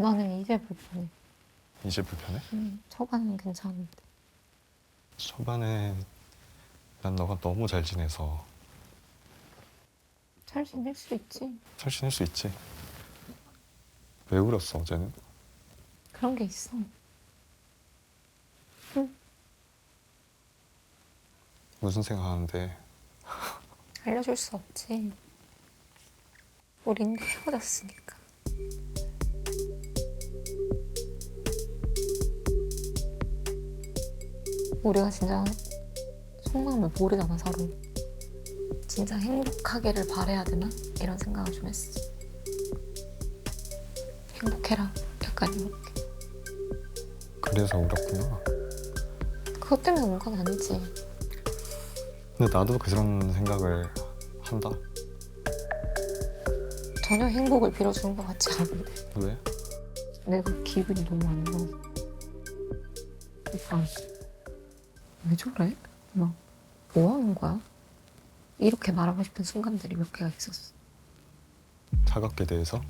나는 이제 불편해. 이제 불편해? 음, 초반은 괜찮은데. 초반에 난 너가 너무 잘 지내서 잘 지낼 수 있지. 잘 지낼 수 있지. 왜 울었어 어제는? 그런 게 있어. 무슨 생각하는데 알려줄 수 없지. 우린 헤어졌으니까. 우리가 진짜 속마음을 모르잖아 서로. 진짜 행복하기를 바래야 되나? 이런 생각을 좀 했어. 행복해라. 약간 이렇게. 그래서 울었구나. 그것 때문에 온 건 아니지. 근데 나도 그런 생각을 한다. 전혀 행복을 빌어주는 것 같지 않은데. 왜? 내가 기분이 너무 안 좋아. 오빠, 왜 저래? 막, 뭐 하는 거야? 이렇게 말하고 싶은 순간들이 몇 개가 있었어. 차갑게 대해서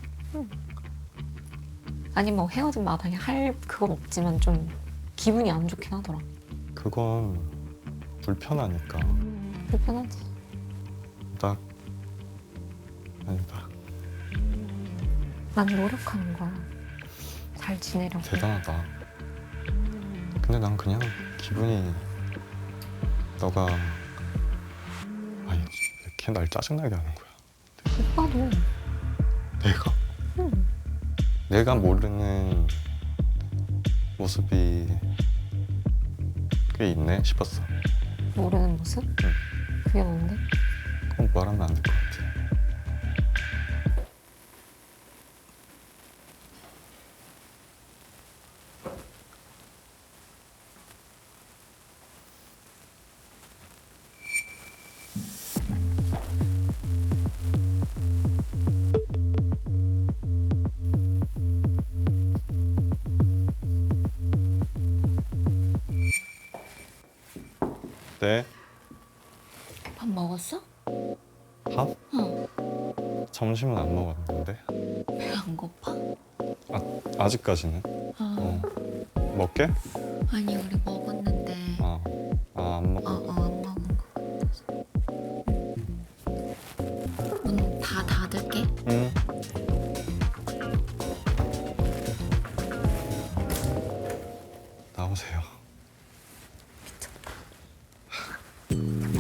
아니, 뭐 헤어진 마당에 할 그건 없지만 좀 기분이 안 좋긴 하더라. 그건 불편하니까 불편하지. 딱 아니다 난 노력하는 거야. 잘 지내려고. 대단하다. 근데 난 그냥 기분이 너가 아니 왜 이렇게 날 짜증나게 하는 거야? 오빠도. 내가 응. 내가 모르는 모습이 꽤 있네 싶었어. 모르는 모습? 그게 뭔데? 그건 말하면 안 될 것 같아. 네, 밥 먹었어? 밥? 응. 점심은 안 먹었는데 배가 안 고파? 아직까지는 아, 어. 먹게? 아니, 우리 먹었는데. 아, 아, 안 먹고 어, 어, 안 먹은 거 같아서. 문 다 닫을게. 응 Mm-hmm.